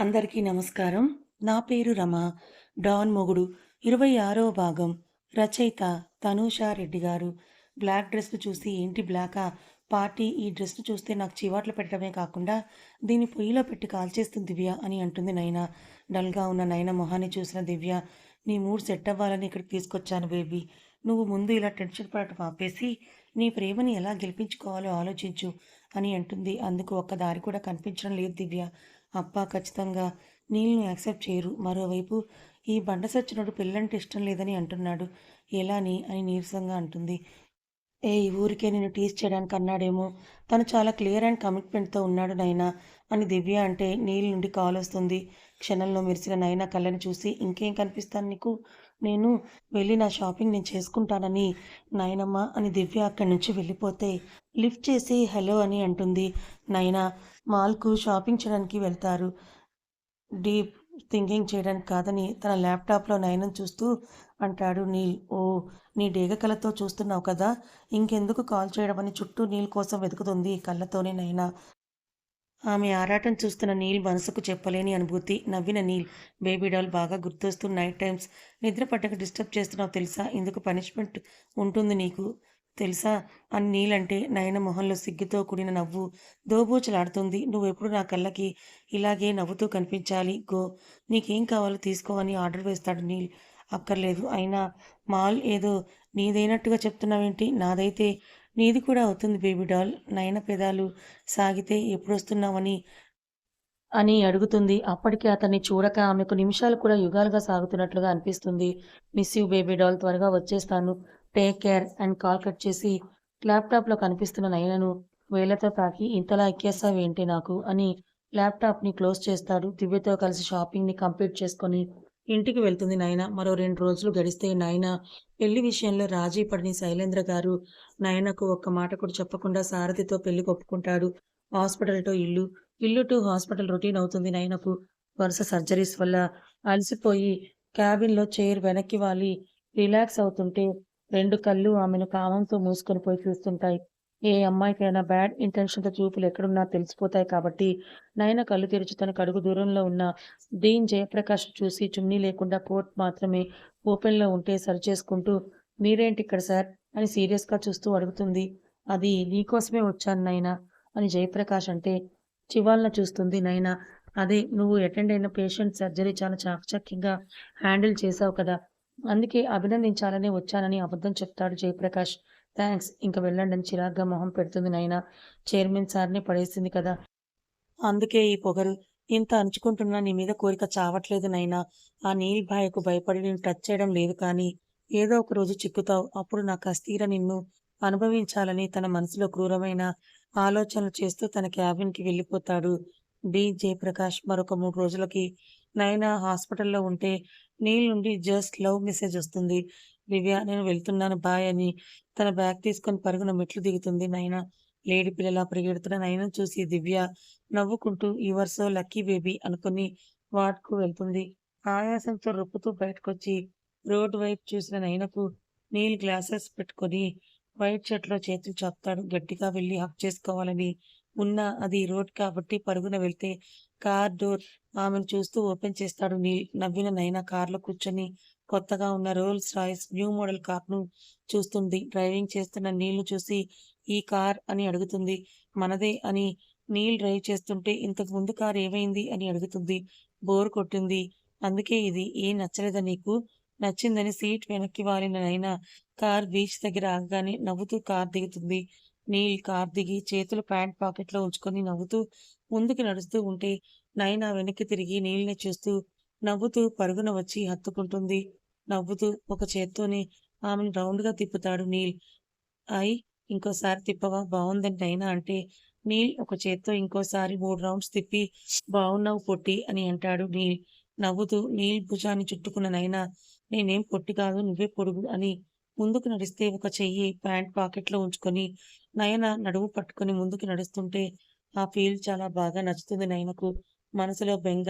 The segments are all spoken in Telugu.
అందరికీ నమస్కారం. నా పేరు రమ. డాన్ మొగుడు. ఇరవై ఆరో భాగం. రచయిత తనూషా రెడ్డి గారు. బ్లాక్ డ్రెస్ చూసి ఏంటి బ్లాకా? పార్టీ ఈ డ్రెస్ చూస్తే నాకు చివాట్లు పెట్టడమే కాకుండా దీన్ని పొయ్యిలో పెట్టి కాల్చేస్తుంది దివ్య అని అంటుంది నైనా. డల్గా ఉన్న నైనా మొహాన్ని చూసిన దివ్య నీ మూడ్ సెట్ అవ్వాలని ఇక్కడికి తీసుకొచ్చాను బేబీ. నువ్వు ముందు ఇలా టెన్షన్ పడటం ఆపేసి నీ ప్రేమని ఎలా గెలిపించుకోవాలో ఆలోచించు అని అంటుంది. అందుకు ఒక్క దారి కూడా కనిపించడం లేదు దివ్య. అప్ప ఖచ్చితంగా. నీళ్ళను యాక్సెప్ట్ చేయరు. మరోవైపు ఈ బండ సచ్చినోడు పెళ్ళంటే ఇష్టం లేదని అంటున్నాడు. ఎలాని అని నీరసంగా అంటుంది. ఏ ఈ ఊరికే నేను టీస్ చేయడానికి అన్నాడేమో. తను చాలా క్లియర్ అండ్ కమిట్మెంట్తో ఉన్నాడు నైనా అని దివ్య అంటే నీళ్ళ నుండి కాల్ వస్తుంది. క్షణంలో మెరిసిన నైనా కళ్ళని చూసి ఇంకేం కనిపిస్తాను నీకు? నేను వెళ్ళి నా షాపింగ్ నేను చేసుకుంటానని నాయనమ్మ అని దివ్య అక్కడి నుంచి వెళ్ళిపోతే లిఫ్ట్ చేసి హలో అని అంటుంది నైనా. మాల్కు షాపింగ్ చేయడానికి వెళ్తారు. డీప్ థింకింగ్ చేయడానికి కాదని తన ల్యాప్టాప్లో నయనం చూస్తూ అంటాడు నీల్. ఓ నీ డేగ కళ్ళతో చూస్తున్నావు కదా? ఇంకెందుకు కాల్ చేయడం అని చుట్టూ నీల్ కోసం వెతుకుతుంది కళ్ళతోనే నైనా ఆమె ఆరాటం చూస్తున్న నీల్ మనసుకు చెప్పలేని అనుభూతి. నవ్విన నీల్ బేబీ డాల్ బాగా గుర్తొస్తూ నైట్ టైమ్స్ నిద్ర పట్టక డిస్టర్బ్ చేస్తున్నావు తెలుసా? ఇందుకు పనిష్మెంట్ ఉంటుంది నీకు. తెలుసా? అని నీలంటే నయన మొహంలో సిగ్గుతో కూడిన నవ్వు. దోబూచలాడుతుంది. నువ్వెప్పుడు నా కళ్ళకి ఇలాగే నవ్వుతూ కనిపించాలి? గో నీకేం కావాలో తీసుకో అని ఆర్డర్ వేస్తాడు నీల్. అక్కర్లేదు. అయినా మాల్ ఏదో నీదైనట్టుగా చెప్తున్నావేంటి? నాదైతే నీది కూడా అవుతుంది బేబీ డాల్. నయన పెదాలు సాగితే ఎప్పుడొస్తున్నావని అని అడుగుతుంది. అప్పటికే అతన్ని చూడక ఆమెకు నిమిషాలు కూడా యుగాలుగా సాగుతున్నట్లుగా అనిపిస్తుంది. మిస్ యూ బేబీ డాల్ త్వరగా వచ్చేస్తాను. Take care and call cut చేసి ల్యాప్టాప్లో కనిపిస్తున్న నయనను వేళ్ళతో తాకి ఇంతలా ఎక్కేస్తావేంటి నాకు? అని ల్యాప్టాప్ని క్లోజ్ చేస్తాడు. దివ్యతో కలిసి షాపింగ్ని కంప్లీట్ చేసుకొని ఇంటికి వెళ్తుంది నాయన. మరో రెండు రోజులు గడిస్తే నాయన పెళ్ళి విషయంలో రాజీ పడిన శైలేంద్ర గారు నాయనకు ఒక్క మాట కూడా చెప్పకుండా సారథితో పెళ్ళి కొప్పుకుంటాడు. హాస్పిటల్ టు ఇల్లు ఇల్లు టు హాస్పిటల్ రొటీన్ అవుతుంది నాయనకు. వరుస సర్జరీస్ వల్ల అలసిపోయి క్యాబిన్లో చైర్ వెనక్కి వాలి రిలాక్స్ అవుతుంటే రెండు కళ్ళు ఆమెను కామంతో మూసుకొని పోయి చూస్తుంటాయి. ఏ అమ్మాయికైనా బ్యాడ్ ఇంటెన్షన్తో చూపులు ఎక్కడున్నా తెలిసిపోతాయి కాబట్టి నయన కళ్ళు తెరిచి తన కడుగు దూరంలో ఉన్న దీన్ జయప్రకాష్ చూసి చున్నీ లేకుండా కోట్ మాత్రమే ఓపెన్లో ఉంటే సరిచేసుకుంటూ మీరేంటి ఇక్కడ సార్? అని సీరియస్గా చూస్తూ అడుగుతుంది. అది నీకోసమే వచ్చాను నైనా అని జయప్రకాష్ అంటే చివాల్న చూస్తుంది నైనా అదే నువ్వు అటెండ్ అయిన పేషెంట్ సర్జరీ చాలా చాకచక్యంగా హ్యాండిల్ చేసావు కదా అందుకే అభినందించాలని వచ్చానని అబద్ధం చెప్తాడు జయప్రకాష్. థ్యాంక్స్ ఇంకా వెళ్ళండి అని చిరాగ్గా మొహం పెడుతుంది నైనా. చైర్మన్ సార్ని పడేసింది కదా. అందుకే ఈ పొగరు. ఇంత అంచుకుంటున్నా నీ మీద కోరిక చావట్లేదు నైనా. ఆ నీల్ భాయకు భయపడి నేను టచ్ చేయడం లేదు కానీ ఏదో ఒక రోజు చిక్కుతావు. అప్పుడు నా కస్తీర నిన్ను అనుభవించాలని తన మనసులో క్రూరమైన ఆలోచనలు చేస్తూ తన క్యాబిన్కి వెళ్ళిపోతాడు. డి. జయప్రకాష్ మరొక మూడు రోజులకి నైనా హాస్పిటల్లో ఉంటే నీల్ నుండి జస్ట్ లవ్ మెసేజ్ వస్తుంది. దివ్య నేను వెళ్తున్నాను బాయ్ అని తన బ్యాగ్ తీసుకొని పరుగున మెట్లు దిగుతుంది. నైనా లేడీ పిల్లలా పరిగెడుతున్న నైనా చూసి దివ్య నవ్వుకుంటూ యువర్ సో లక్కీ బేబీ అనుకుని వాడుకు వెళ్తుంది. ఆయాసంతో రొప్పుతూ బయటకొచ్చి రోడ్ వైపు చూసిన నైనకు నీల్ గ్లాసెస్ పెట్టుకొని వైట్ షర్ట్లో చేతులు చాపుతాడు. గట్టిగా వెళ్ళి హక్ చేసుకోవాలని ఉన్న అది రోడ్ కాబట్టి పరుగున వెళ్తే కార్ డోర్ ఆమెను చూస్తూ ఓపెన్ చేస్తాడు నీల్. నవ్విన నైనా కార్లో కూర్చొని కొత్తగా ఉన్న రోల్స్ రాయ్స్ న్యూ మోడల్ కార్ను చూస్తుంది. డ్రైవింగ్ చేస్తున్న నీళ్ళు చూసి ఈ కార్ అని అడుగుతుంది. మనదే అని నీల్ డ్రైవ్ చేస్తుంటే ఇంతకు ముందు కార్ ఏమైంది అని అడుగుతుంది. బోర్ కొట్టింది. అందుకే ఇది ఏం నచ్చలేదా నీకు? నచ్చిందని సీట్ వెనక్కి వాలిన నైనా కార్ బీచ్ దగ్గర ఆగగానే నవ్వుతూ కార్ దిగుతుంది. నీల్ కార్ దిగి చేతులు ప్యాంట్ పాకెట్లో ఉంచుకొని నవ్వుతూ ముందుకు నడుస్తూ ఉంటే నైనా వెనక్కి తిరిగి నీళ్ళని చూస్తూ నవ్వుతూ పరుగున వచ్చి హత్తుకుంటుంది. నవ్వుతూ ఒక చేత్తోనే ఆమెను రౌండ్గా తిప్పుతాడు నీల్. ఐ ఇంకోసారి తిప్పవా? బాగుందని నైనా అంటే నీల్ ఒక చేత్తో ఇంకోసారి మూడు రౌండ్స్ తిప్పి బాగున్నావు పొట్టి అని అంటాడు నీల్. నవ్వుతూ నీల్ భుజాన్ని చుట్టుకున్న నైనా నేనేం పొట్టి కాదు నువ్వే పొడుగు అని ముందుకు నడిస్తే ఒక చెయ్యి ప్యాంట్ పాకెట్లో ఉంచుకొని నయన నడుము పట్టుకొని ముందుకు నడుస్తుంటే ఆ ఫీల్ చాలా బాగా నచ్చుతుంది నయనకు. మనసులో బెంగ.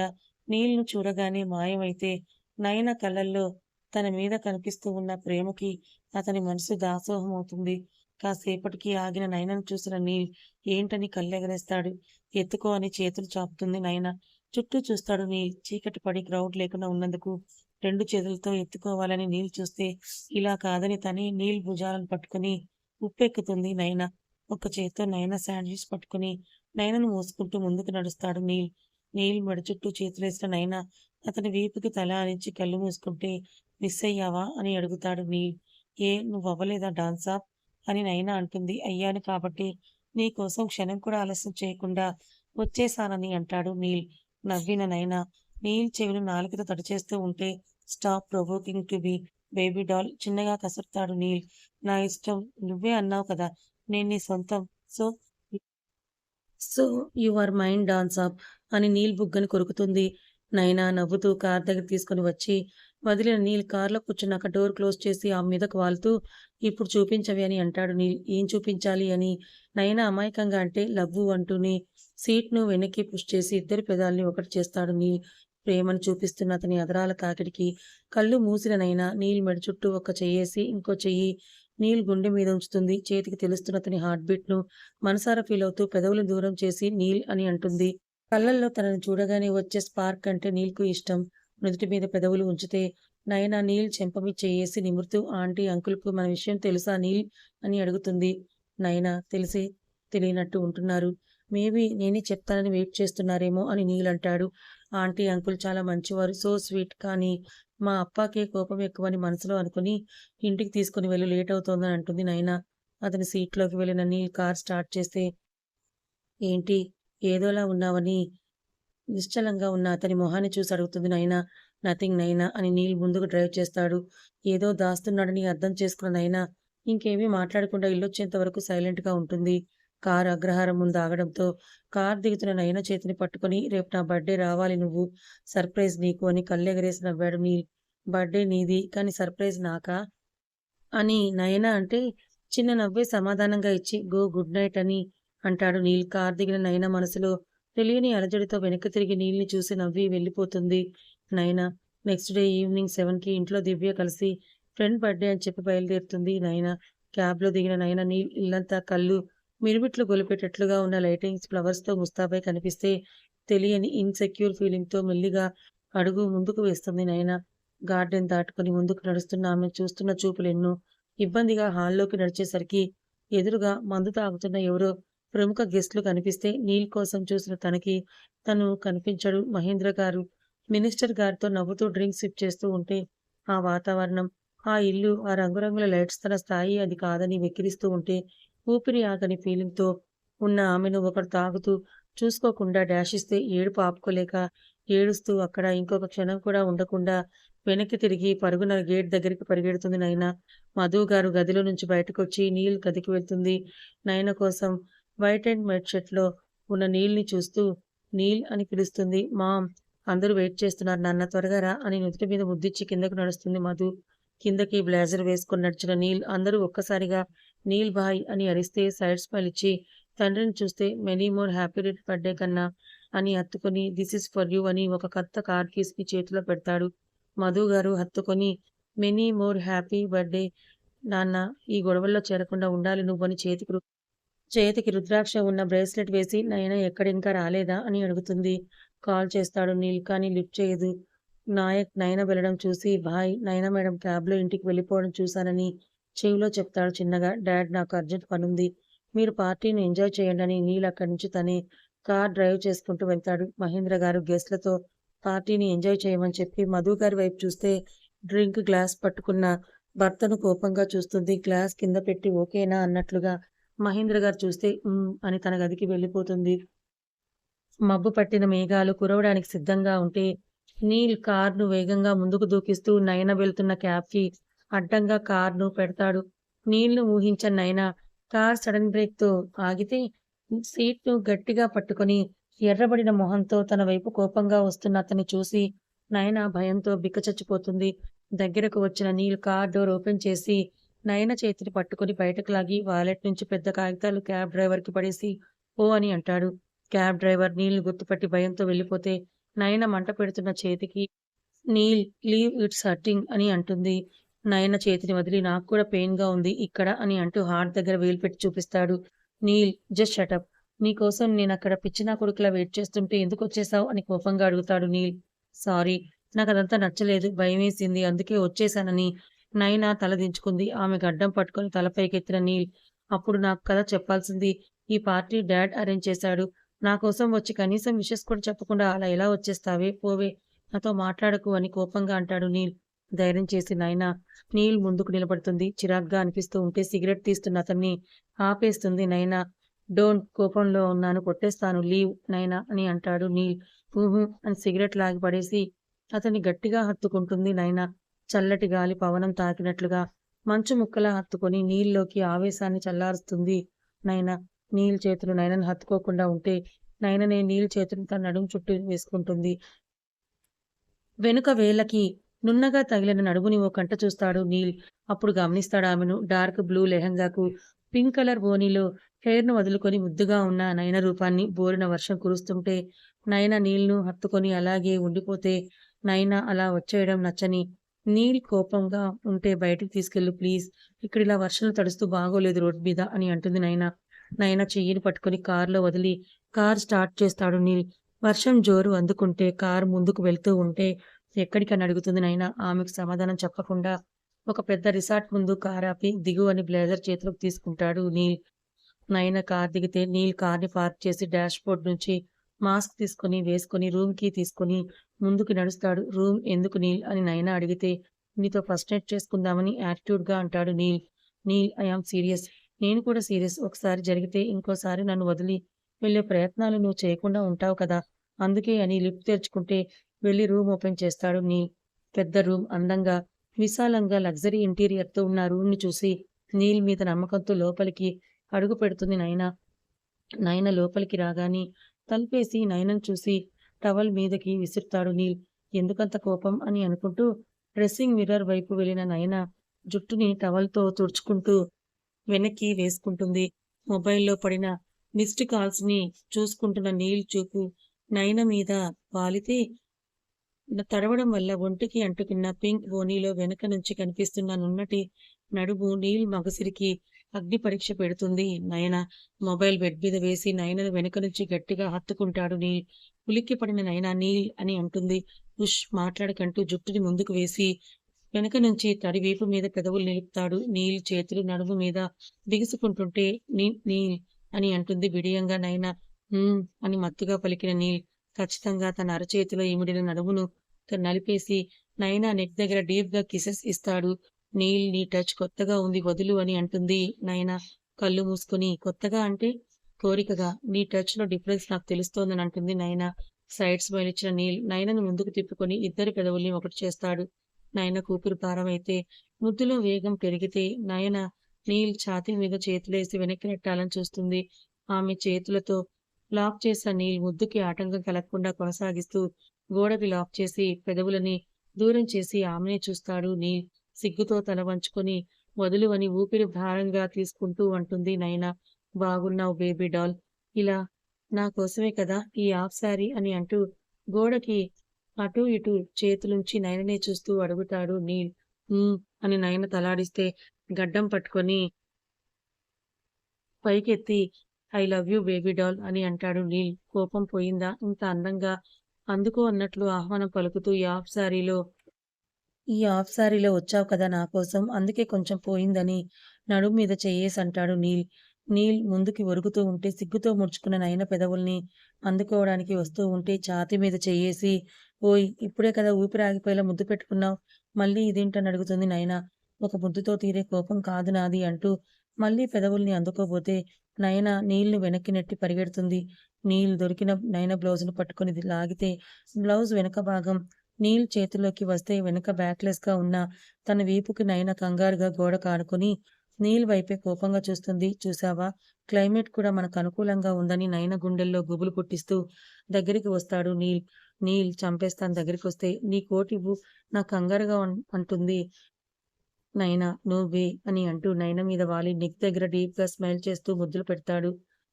నీళ్ళు చూడగానే మాయమైతే నయన కళ్ళల్లో తన మీద కనిపిస్తూ ఉన్న ప్రేమకి అతని మనసు దాసోహం అవుతుంది కాసేపటికి ఆగిన నయనను చూసిన నీల్ ఏంటని కళ్ళెగరేస్తాడు. ఎత్తుకో అని చేతులు చాపుతుంది నయన. చుట్టూ చూస్తాడు నీల్. చీకటి పడి క్రౌడ్ లేకుండా ఉన్నందుకు రెండు చేతులతో ఎత్తుకోవాలని నీల్ చూస్తే ఇలా కాదని తనే నీల్ భుజాలను పట్టుకుని ఉప్పెక్కుతుంది నయన. ఒక చేత్తో నయన శాండ్విచ్ పట్టుకుని నయనను మోసుకుంటూ ముందుకు నడుస్తాడు నీల్. నీల్ మెడ చుట్టూ చేతులేసిన నయన అతని వీపుకి తల అనించి కళ్ళు మూసుకుంటే మిస్ అయ్యావా అని అడుగుతాడు నీల్. ఏ నువ్వు అవ్వలేదా డాన్స్ ఆఫ్ అని నైనా అంటుంది. అయ్యాను కాబట్టి నీకోసం క్షణం కూడా ఆలస్యం చేయకుండా వచ్చేసానని అంటాడు నీల్. నవ్విన నైనా నీల్ చెవులు నాలుకతో తడిచేస్తూ ఉంటే stop provoking to be baby doll చిన్నగా కసురుతాడు నీల్. నా ఇష్టం నువ్వే అన్నావు కదా నేను నీ సొంతం. So so you are dance up అని నీల్ బుగ్గని కొరుకుతుంది. నైనా నవ్వుతూ కార్ దగ్గర తీసుకుని వచ్చి వదిలిన నీల్ కార్లో కూర్చున్నాక డోర్ క్లోజ్ చేసి ఆమె మీదకు వాలుతూ ఇప్పుడు చూపించవి అని అంటాడు నీల్. ఏం చూపించాలి అని నైనా అమాయకంగా అంటే లవ్వు అంటూనే సీట్ను వెనక్కి పుష్ చేసి ఇద్దరి పెదాల్ని ఒకటి చేస్తాడు నీల్. ప్రేమను చూపిస్తున్న అతని అదరాల తాకిడికి కళ్ళు మూసిన నైనా నీల్ మెడ చుట్టూ ఒక చెయ్యేసి ఇంకో చెయ్యి నీల్ గుండె మీద ఉంచుతుంది. చేతికి తెలుస్తున్న అతని హార్ట్ బీట్ను మనసారా ఫీల్ అవుతూ పెదవులు దూరం చేసి నీల్ అని అంటుంది. కళ్ళల్లో తనని చూడగానే వచ్చే స్పార్క్ అంటే నీల్కు ఇష్టం. నుదుటి మీద పెదవులు ఉంచితే నయన నీల్ చెంపమి చేసి నిమురుతూ ఆంటీ అంకుల్కు మన విషయం తెలుసా నీల్ అని అడుగుతుంది. నయన తెలిసి తెలియనట్టు ఉంటున్నారు. మేబీ నేనే చెప్తానని వెయిట్ చేస్తున్నారేమో అని నీల్ అంటాడు. ఆంటీ అంకుల్ చాలా మంచివారు. So sweet. కానీ మా అప్పాకే కోపం ఎక్కువని మనసులో అనుకుని ఇంటికి తీసుకుని వెళ్ళి లేట్ అవుతోందని అంటుంది నైనా అతని సీట్లోకి వెళ్ళిన నీల్ కార్ స్టార్ట్ చేస్తే ఏంటి ఏదోలా ఉన్నావని నిశ్చలంగా ఉన్న అతని మొహాన్ని చూసి అడుగుతుంది నైనా నథింగ్ నైనా అని నీల్ ముందుకు డ్రైవ్ చేస్తాడు. ఏదో దాస్తున్నాడని అర్థం చేసుకున్న నైనా ఇంకేమీ మాట్లాడకుండా ఇల్లొచ్చేంత వరకు సైలెంట్గా ఉంటుంది. కారు అగ్రహారం ముందు ఆగడంతో కారు దిగుతున్న నయన చేతిని పట్టుకుని రేపు నా బర్త్డే రావాలి నువ్వు. సర్ప్రైజ్ నీకు అని కళ్ళెగరేసి నవ్వాడు నీ బర్త్డే నీది కానీ సర్ప్రైజ్ నాకా? అని నయన అంటే చిన్న నవ్వే సమాధానంగా ఇచ్చి గో గుడ్ నైట్ అని అంటాడు నీల్. కారు దిగిన నయన మనసులో తెలియని అలజడితో వెనక్కి తిరిగి నీల్ని చూసి నవ్వి వెళ్ళిపోతుంది నయన. నెక్స్ట్ డే ఈవినింగ్ సెవెన్కి ఇంట్లో దివ్య కలిసి ఫ్రెండ్ బర్త్డే అని చెప్పి బయలుదేరుతుంది నయన. క్యాబ్లో దిగిన నయన నీల్ ఇల్లంతా కళ్ళు మిరుమిట్లు గొలిపేటట్లుగా ఉన్న లైటింగ్స్ ఫ్లవర్స్తో ముస్తాబై కనిపిస్తే తెలియని ఇన్సెక్యూర్ ఫీలింగ్తో మెల్లిగా అడుగు ముందుకు వేస్తుంది నయన. గార్డెన్ దాటుకుని ముందుకు నడుస్తున్న ఆమె చూస్తున్న చూపులెన్నో ఇబ్బందిగా హాల్లోకి నడిచేసరికి ఎదురుగా మందు తాగుతున్న ఎవరో ప్రముఖ గెస్ట్లు కనిపిస్తే నీల్ కోసం చూసిన తనకి తను కనిపించడు మహేంద్ర గారు మినిస్టర్ గారితో నవ్వుతూ డ్రింక్ సిప్ చేస్తూ ఉంటే ఆ వాతావరణం ఆ ఇల్లు ఆ రంగురంగుల లైట్స్ తన స్థాయి అది కాదని వెక్కిరిస్తూ ఉంటే ఊపిరి ఆగని ఫీలింగ్తో ఉన్న ఆమెను ఒకరు తాగుతూ చూసుకోకుండా డాష్ ఇస్తే ఏడుపు ఆపుకోలేక ఏడుస్తూ అక్కడ ఇంకొక క్షణం కూడా ఉండకుండా వెనక్కి తిరిగి పరుగున గేట్ దగ్గరికి పరిగెడుతుంది నయన మధు గారు గదిలో నుంచి బయటకు వచ్చి నీల్ గదికి వెళ్తుంది. నయన కోసం వైట్ అండ్ మెడ్ షర్ట్లో ఉన్న నీల్ని చూస్తూ నీల్ అని పిలుస్తుంది. మామ్ అందరూ వెయిట్ చేస్తున్నారు నాన్న త్వరగా రా అని నుదుటి మీద ముద్దిచ్చి కిందకు నడుస్తుంది మధు. కిందకి బ్లేజర్ వేసుకుని నడిచిన నీల్ అందరూ ఒక్కసారిగా నీల్ బాయ్ అని అరిస్తే సైడ్ స్మైల్ ఇచ్చి తండ్రిని చూస్తే మెనీ మోర్ హ్యాపీ రిట్ బర్త్డే కన్నా అని హత్తుకొని దిస్ ఇస్ ఫర్ యూ అని ఒక కొత్త కార్ కీస్ని చేతిలో పెడతాడు. మధు గారు హత్తుకొని మెనీ మోర్ హ్యాపీ బర్త్డే నాన్న ఈ గొడవల్లో చేరకుండా ఉండాలి నువ్వని చేతికి చేతికి రుద్రాక్ష ఉన్న బ్రేస్లెట్ వేసి నయన ఎక్కడింకా రాలేదా? అని అడుగుతుంది. కాల్ చేస్తాడు నీల్ కానీ లిఫ్ట్ చేయదు. నాయక్ నయన వెళ్ళడం చూసి భాయ్ నయన మేడం క్యాబ్లో ఇంటికి వెళ్ళిపోవడం చూశానని చెవిలో చెప్తాడు చిన్నగా. డాడ్ నాకు అర్జెంట్ పనుంది. మీరు పార్టీని ఎంజాయ్ చేయండి అని నీళ్ళు అక్కడి నుంచి తనే కార్ డ్రైవ్ చేసుకుంటూ వెళ్తాడు. మహేంద్ర గారు గెస్ట్లతో పార్టీని ఎంజాయ్ చేయమని చెప్పి మధు గారి వైపు చూస్తే డ్రింక్ గ్లాస్ పట్టుకున్న భర్తను కోపంగా చూస్తుంది. గ్లాస్ కింద పెట్టి ఓకేనా అన్నట్లుగా మహేంద్ర గారు చూస్తే అని తన గదికి వెళ్ళిపోతుంది. మబ్బు పట్టిన మేఘాలు కురవడానికి సిద్ధంగా ఉంటే నీల్ కార్ను వేగంగా ముందుకు దూకిస్తూ నయన వెళ్తున్న క్యాబ్కి అడ్డంగా కార్ను పెడతాడు. నీళ్ళు ఊహించిన నయన కార్ సడన్ బ్రేక్తో ఆగితే సీట్ను గట్టిగా పట్టుకొని ఎర్రబడిన మొహంతో తన వైపు కోపంగా వస్తున్న అతన్ని చూసి నయన భయంతో బిక్కచచ్చిపోతుంది. దగ్గరకు వచ్చిన నీల్ కార్ డోర్ ఓపెన్ చేసి నయన చేతిని పట్టుకుని బయటకు లాగి వాలెట్ నుంచి పెద్ద కాగితాలు క్యాబ్ డ్రైవర్కి పడేసి ఓ అని అంటాడు. క్యాబ్ డ్రైవర్ నీళ్ళు గుర్తుపట్టి భయంతో వెళ్ళిపోతే నయన మంట పెడుతున్న చేతికి నీల్ లీవ్ ఇట్స్ హర్టింగ్ అని అంటుంది నయన చేతిని వదిలి నాకు కూడా పెయిన్గా ఉంది ఇక్కడ అని అంటూ హార్ట్ దగ్గర వేలు పెట్టి చూపిస్తాడు నీల్ జస్ట్ షటప్ నీకోసం నేను అక్కడ పిచ్చిన కొడుకులా వెయిట్ చేస్తుంటే ఎందుకు వచ్చేసావు అని కోపంగా అడుగుతాడు నీల్. సారీ. నాకు అదంతా నచ్చలేదు. భయమేసింది. అందుకే వచ్చేశానని నయన తల దించుకుంది. ఆమె గడ్డం పట్టుకొని తలపైకెత్తిన నీల్. అప్పుడు నాకు కదా చెప్పాల్సింది. ఈ పార్టీ డాడ్ అరేంజ్ చేశాడు. నా కోసం వచ్చి కనీసం విషెస్ కూడా చెప్పకుండా అలా ఎలా వచ్చేస్తావే? పోవే. నాతో మాట్లాడకు అని కోపంగా అంటాడు నీల్. ధైర్యం చేసి నాయన నీల్ ముందుకు నిలబడుతుంది. చిరాగ్గా అనిపిస్తూ ఉంటే సిగరెట్ తీస్తున్న అతన్ని ఆపేస్తుంది నైనా డోంట్ కోపంలో ఉన్నాను కొట్టేస్తాను లీవ్ నైనా అని అంటాడు నీల్. ఊహు అని సిగరెట్ లాగి పడేసి అతన్ని గట్టిగా హత్తుకుంటుంది నైనా చల్లటి గాలి పవనం తాకినట్లుగా మంచు ముక్కలా హత్తుకొని నీళ్ళలోకి ఆవేశాన్ని చల్లారుస్తుంది నైనా నీల్ చేతులు నయనను హత్తుకోకుండా ఉంటే నయననే నీల్ చేతులు తన నడుము చుట్టూ వేసుకుంటుంది. వెనుక వేళ్ళకి నున్నగా తగిలిన నడుముని ఓ కంట చూస్తాడు నీల్. అప్పుడు గమనిస్తాడు ఆమెను. డార్క్ బ్లూ లెహంగాకు పింక్ కలర్ ఓనీలో హెయిర్‌ను వదులుకొని ముద్దుగా ఉన్న నయన రూపాన్ని బోరిన వర్షం కురుస్తుంటే నయన నీల్‌ను హత్తుకొని అలాగే ఉండిపోతే నయన అలా వచ్చేయడం నచ్చని నీల్ కోపంగా ఉంటే బయటికి తీసుకెళ్ళు ప్లీజ్. ఇక్కడ ఇలా వర్షంలో తడుస్తూ బాగోలేదు రోడ్ మీద అని అంటుంది నైనా నైనా చెయ్యిని పట్టుకొని కారులో వదిలి కార్ స్టార్ట్ చేస్తాడు నీల్. వర్షం జోరు అందుకుంటే కారు ముందుకు వెళ్తూ ఉంటే ఎక్కడికని అడుగుతుంది నైనా ఆమెకు సమాధానం చెప్పకుండా ఒక పెద్ద రిసార్ట్ ముందు కారాపి దిగు అని బ్లేజర్ చేతిలోకి తీసుకుంటాడు నీల్. నయన కార్ దిగితే నీల్ కార్‌ని పార్క్ చేసి డాష్ బోర్డ్ నుంచి మాస్క్ తీసుకొని వేసుకొని రూమ్కి తీసుకొని ముందుకు నడుస్తాడు. రూమ్ ఎందుకు నీల్ అని నయన అడిగితే నీతో ఫస్ట్ ఎయిడ్ చేసుకుందామని యాటిట్యూడ్‌గా అంటాడు Neel. Neel I am serious. నేను కూడా సీరియస్. ఒకసారి జరిగితే ఇంకోసారి నన్ను వదిలి వెళ్ళే ప్రయత్నాలు నువ్వు చేయకుండా ఉంటావు కదా! అందుకే అని లిప్ తెరుచుకుంటే వెళ్ళి రూమ్ ఓపెన్ చేస్తాడు నీ పెద్ద రూమ్ అందంగా, విశాలంగా లగ్జరీ ఇంటీరియర్‌తో ఉన్న రూమ్‌ని చూసి నీల్ మీద నమ్మకంతో లోపలికి అడుగు పెడుతుంది నయన. నయన లోపలికి రాగానే తలుపేసి నయనను చూసి టవల్ మీదకి విసురుతాడు నీల్. ఎందుకంత కోపం అని అనుకుంటూ డ్రెస్సింగ్ మిర్రర్ వైపు వెళ్ళిన నయన జుట్టుని టవల్‌తో తుడుచుకుంటూ వెనక్కి వేసుకుంటుంది. మొబైల్‌లో పడిన మిస్డ్ కాల్స్‌ని చూసుకుంటున్న నీల్ చూపు నయన మీద వాలితే తడవడం వల్ల ఒంటికి అంటుకున్న పింక్ ఓణీలో వెనక నుంచి కనిపిస్తున్న నున్నటి నడుము నీల్ మగసిరికి అగ్ని పరీక్ష పెడుతుంది నయన. మొబైల్ బెడ్ మీద వేసి నయనను వెనుక నుంచి గట్టిగా హత్తుకుంటాడు నీల్. ఉలిక్కిపడిన నయన నీల్ అని అంటుంది. ఉష్ మాట్లాడకంటూ జుట్టుని ముందుకు వేసి వెనక నుంచి తడి వీపు మీద పెదవులు నిలుపుతాడు. నీల్ చేతులు నడుము మీద బిగుసుకుంటుంటే నీ నీల్ అని అంటుంది బిడియంగా నైనా అని మత్తుగా పలికిన నీల్ ఖచ్చితంగా తన అరచేతిలో ఇమిడిన నడుమును నలిపేసి నైనా నెక్ దగ్గర డీప్గా కిసెస్ ఇస్తాడు. నీల్ నీ టచ్ కొత్తగా ఉంది వదులు అని అంటుంది నైనా కళ్ళు మూసుకొని. కొత్తగా అంటే? కోరికగా. నీ టచ్లో డిఫరెన్స్ నాకు తెలుస్తోందని అంటుంది నైనా సైడ్ స్మైల్ ఇచ్చిన నీల్ నయనను ముందుకు తిప్పుకొని ఇద్దరు పెదవుల్ని ఒకటి చేస్తాడు. నయన కూతురు భారమైతే ముద్దులో వేగం పెరిగితే నయన నీల్ ఛాతీ మీద చేతులేసి వెనక్కి నెట్టాలని చూస్తుంది. ఆమె చేతులతో లాక్ చేసిన నీల్ ముద్దుకి ఆటంకం కలగకుండా కొనసాగిస్తూ గోడకి లాక్ చేసి పెదవులని దూరం చేసి ఆమెనే చూస్తాడు నీల్. సిగ్గుతో తల వంచుకొని వదులు అని ఊపిరి భారంగా తీసుకుంటూ అంటుంది నయన. బాగున్నావు బేబీ డాల్. ఇలా నా కోసమే కదా ఈ ఆఫ్ సారీ అని అంటూ గోడకి అటు ఇటు చేతులుంచి నయననే చూస్తూ అడుగుతాడు నీల్. అని నయన తలాడిస్తే గడ్డం పట్టుకొని పైకెత్తి I love you baby doll అని అంటాడు నీల్. కోపం పోయిందా? ఇంత అందంగా అందుకో అన్నట్లు ఆహ్వానం పలుకుతూ ఈ హాఫ్ సారీలో ఈ హాఫ్ సారీలో వచ్చావు కదా నా కోసం అందుకే కొంచెం పోయిందని నడుము మీద చెయ్యేసి అంటాడు నీల్. నీల్ ముందుకి ఒరుగుతూ ఉంటే సిగ్గుతో ముడుచుకున్న నయన పెదవుల్ని అందుకోవడానికి వస్తూ ఉంటే ఛాతి మీద చెయ్యేసి ఓయ్ ఇప్పుడే కదా ఊపిరి ఆగిపోయేలా ముద్దు పెట్టుకున్నావు మళ్ళీ ఇదేంటని అడుగుతుంది నయన. ఒక ముద్దుతో తీరే కోపం కాదు నాది అంటూ మళ్ళీ పెదవుల్ని అందుకోబోతే నయన నీల్‌ని వెనక్కి నెట్టి పరిగెడుతుంది. నీల్ దొరికిన నయన బ్లౌజ్ను పట్టుకుని లాగితే బ్లౌజ్ వెనక భాగం నీల్ చేతిలోకి వస్తే వెనక బ్యాక్‌లెస్‌గా ఉన్న తన వీపుకి నయన కంగారుగా గోడ ఆనుకుని నీల్ వైపే కోపంగా చూస్తుంది. చూశావా? క్లైమేట్ కూడా మనకు అనుకూలంగా ఉందని నయన గుండెల్లో గుబులు పుట్టిస్తూ దగ్గరికి వస్తాడు నీల్. నీల్ చంపేస్తాను దగ్గరికి వస్తే నీ కోటివ్వు నా కంగారుగా అంటుంది నయన. నువ్వే అని అంటూ నయన మీద వాలి నిక్ దగ్గర డీప్‌గా స్మైల్ చేస్తూ ముద్దులు పెడతాడు.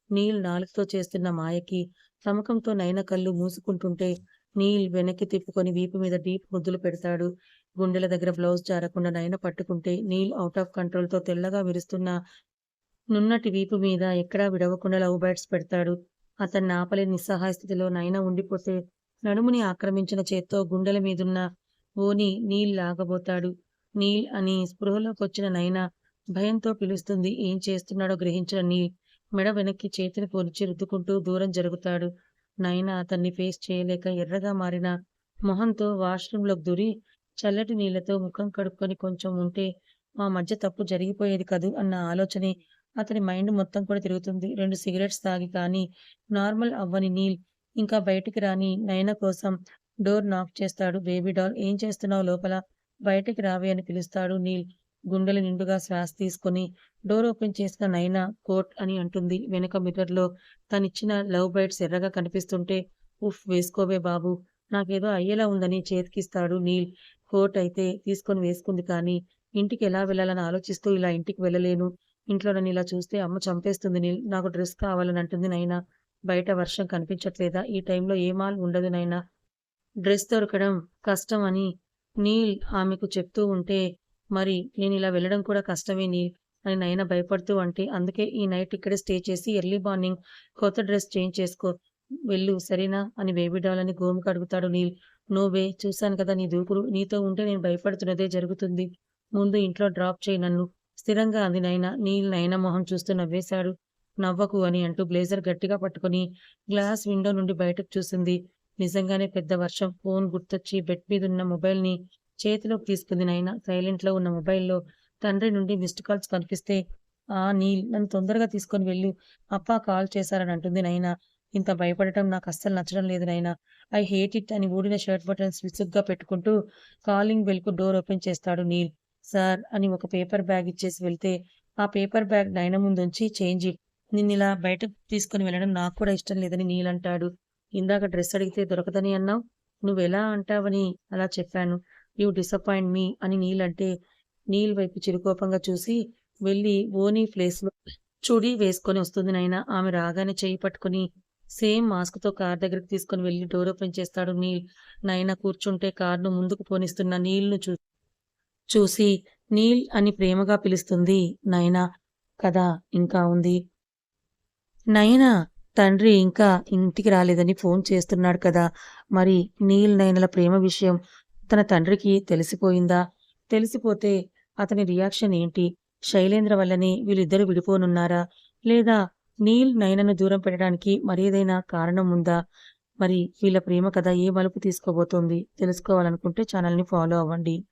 నీల్ నాలుకతో చేస్తున్న మాయకి తమకంతో నయన కళ్ళు మూసుకుంటుంటే నీల్ వెనక్కి తిప్పుకొని వీపు మీద డీప్ ముద్దులు పెడతాడు. గుండెల దగ్గర బ్లౌజ్ జారకుండా నయన పట్టుకుంటే నీల్ అవుట్ ఆఫ్ కంట్రోల్‌తో తెల్లగా విరుస్తున్న నున్నటి వీపు మీద ఎక్కడా విడవకుండా లవ్ బైట్స్ పెడతాడు. అతన్ని ఆపలేని నిస్సహాయ స్థితిలో నైనా ఉండిపోతే నడుముని ఆక్రమించిన చేత్తో గుండెల మీదున్న ఓని నీల్ లాగబోతాడు. నీల్ అని స్పృహలోకొచ్చిన నైనా భయంతో పిలుస్తుంది. ఏం చేస్తున్నాడో గ్రహించిన నీల్ మెడ వెనక్కి చేతిని పొడిచి రుద్దుకుంటూ దూరం జరుగుతాడు. నైనా అతన్ని ఫేస్ చేయలేక ఎర్రగా మారిన మొహంతో వాష్రూంలోకి దూరి చల్లటి నీళ్ళతో ముఖం కడుక్కొని కొంచెం ఉంటే మా మధ్య తప్పు జరిగిపోయేది కదూ అన్న ఆలోచనే అతని మైండ్ మొత్తం కూడా తిరుగుతుంది. రెండు సిగరెట్స్ తాగి కానీ నార్మల్ అవ్వని నీల్ ఇంకా బయటికి రాని నైనా కోసం డోర్ నాక్ చేస్తాడు. బేబీ డాల్ ఏం చేస్తున్నావు లోపల? బయటికి రావే అని పిలుస్తాడు నీల్. గుండెల నిండుగా శ్వాస తీసుకొని డోర్ ఓపెన్ చేసిన నైనా కోట్ అని అంటుంది. వెనక మిర్రర్లో తనిచ్చిన లవ్ బైట్స్ ఎర్రగా కనిపిస్తుంటే ఉఫ్ వేసుకోవే బాబు నాకేదో అయ్యేలా ఉందని చేతికిస్తాడు నీల్. కోట్ అయితే తీసుకొని వేసుకుంది కానీ ఇంటికి ఎలా వెళ్ళాలని ఆలోచిస్తూ ఇలా ఇంటికి వెళ్ళలేను. ఇంట్లో నన్ను ఇలా చూస్తే అమ్మ చంపేస్తుంది నీల్. నాకు డ్రెస్ కావాలని అంటుంది నైనా. బయట వర్షం కనిపించట్లేదా? ఈ టైంలో ఏ మాల్ ఉండదు నైనా. డ్రెస్ దొరకడం కష్టం అని నీల్ ఆమెకు చెప్తూ ఉంటే మరి నేను ఇలా వెళ్ళడం కూడా కష్టమే నీల్ అని నైనా భయపడుతూ అంటే అందుకే ఈ నైట్ ఇక్కడే స్టే చేసి ఎర్లీ మార్నింగ్ కొత్త డ్రెస్ చేంజ్ చేసుకో. వెళ్ళు సరేనా? అని బేబీ డాల్ అని గోముకు అడుగుతాడు నీల్. నువ్వే చూశాను కదా నీ దూకుడు. నీతో ఉంటే నేను భయపడుతున్నదే జరుగుతుంది. ముందు ఇంట్లో డ్రాప్ చేయి నన్ను స్థిరంగా అంది నైనా. నీళ్ళు నైనా మొహం చూస్తూ నవ్వేశాడు. నవ్వకు అని అంటూ బ్లేజర్ గట్టిగా పట్టుకొని గ్లాస్ విండో నుండి బయటకు చూసింది. నిజంగానే పెద్ద వర్షం. ఫోన్ గుర్తొచ్చి బెడ్ మీద ఉన్న మొబైల్ని చేతిలోకి తీసుకుంది నైనా. సైలెంట్లో ఉన్న మొబైల్లో తండ్రి నుండి మిస్డ్ కాల్స్ కనిపిస్తే ఆ నీల్ నన్ను తొందరగా తీసుకొని వెళ్ళు. అప్ప కాల్ చేశారని అంటుంది నైనా. ఇంత భయపడటం నాకు అస్సలు నచ్చడం లేదు నైనా. ఐ హేట్ ఇట్ అని ఊడిన షర్ట్ బటన్స్ విసుగ్గా పెట్టుకుంటూ కాలింగ్ బెల్కు డోర్ ఓపెన్ చేస్తాడు నీల్. సార్ అని ఒక పేపర్ బ్యాగ్ ఇచ్చేసి వెళ్తే ఆ పేపర్ బ్యాగ్ నైనా ముందుంచి చేంజ్ ఇట్. నిన్నిలా బయటకు తీసుకొని వెళ్ళడం నాకు కూడా ఇష్టం లేదని నీల్ అంటాడు. ఇందాక డ్రెస్ అడిగితే దొరకదని అన్నావు నువ్వు ఎలా అంటావని అలా చెప్పాను. యూ డిసప్పాయింట్ మీ అని నీల్ అంటే నీల్ వైపు చిరుకోపంగా చూసి వెళ్ళి ఓనీ ప్లేస్లో చుడీ వేసుకొని వస్తుంది నైనా. ఆమె రాగానే చేయి పట్టుకుని సేమ్ మాస్క్తో కార్ దగ్గరికి తీసుకుని వెళ్ళి డోర్ ఓపెన్ చేస్తాడు నీల్. నైనా కూర్చుంటే కార్ను ముందుకు పోనిస్తున్న నీల్ను చూ చూసి నీల్ అని ప్రేమగా పిలుస్తుంది నైనా. కదా ఇంకా ఉంది. నైనా తండ్రి ఇంకా ఇంటికి రాలేదని ఫోన్ చేస్తున్నాడు కదా! మరి నీల్ నైనల ప్రేమ విషయం తన తండ్రికి తెలిసిపోయిందా? తెలిసిపోతే అతని రియాక్షన్ ఏంటి? శైలేంద్ర వల్లనే వీళ్ళిద్దరూ విడిపోనున్నారా? లేదా నీల్ నైనను దూరం పెట్టడానికి మరేదైనా కారణం ఉందా? మరి వీళ్ళ ప్రేమ కథ ఏ మలుపు తీసుకోబోతోంది? తెలుసుకోవాలనుకుంటే ఛానల్ని ఫాలో అవ్వండి.